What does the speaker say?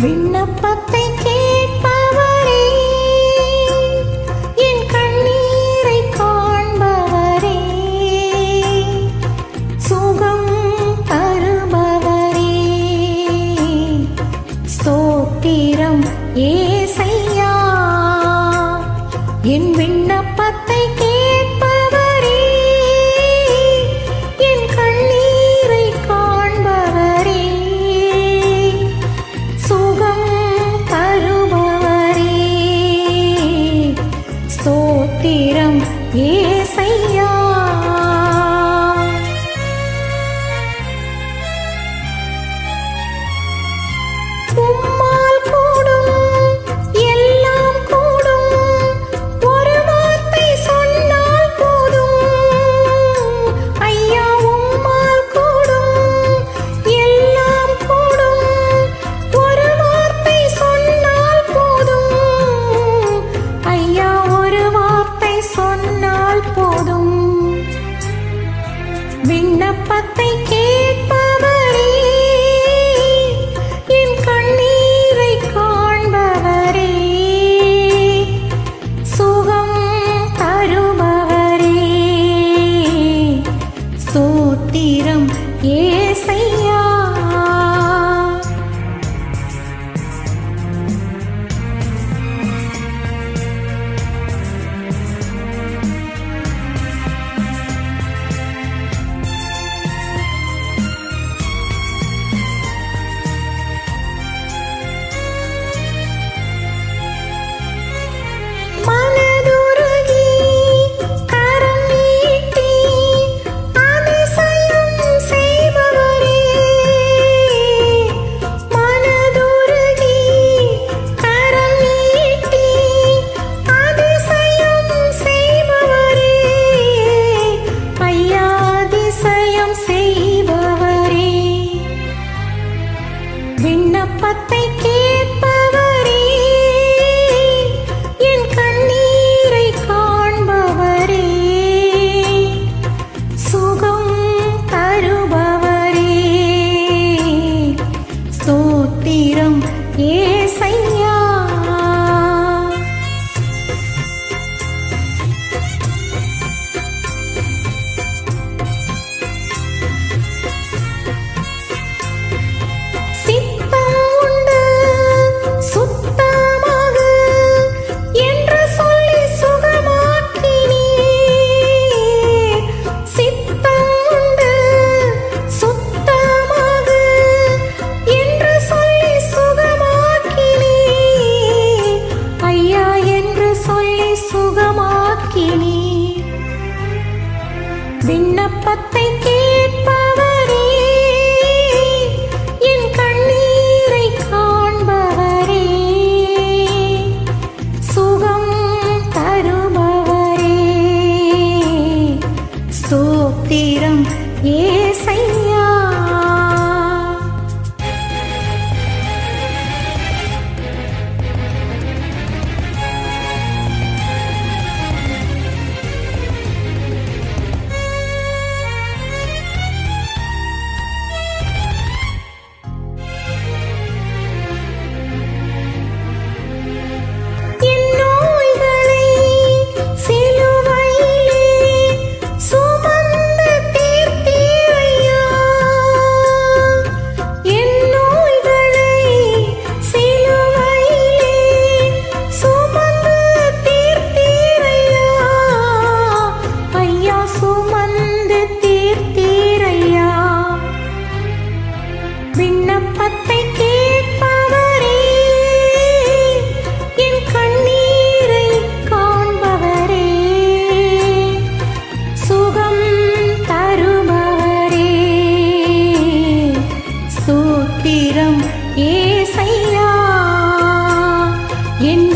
விண்ணப்பத்தை கேட்பவரே என் கண்ணீரை காண்பவரே சுகம் தருபவரே. ஸ்தோத்திரம் ஏ ஸ்தோத்திரம் பத்தை கே என்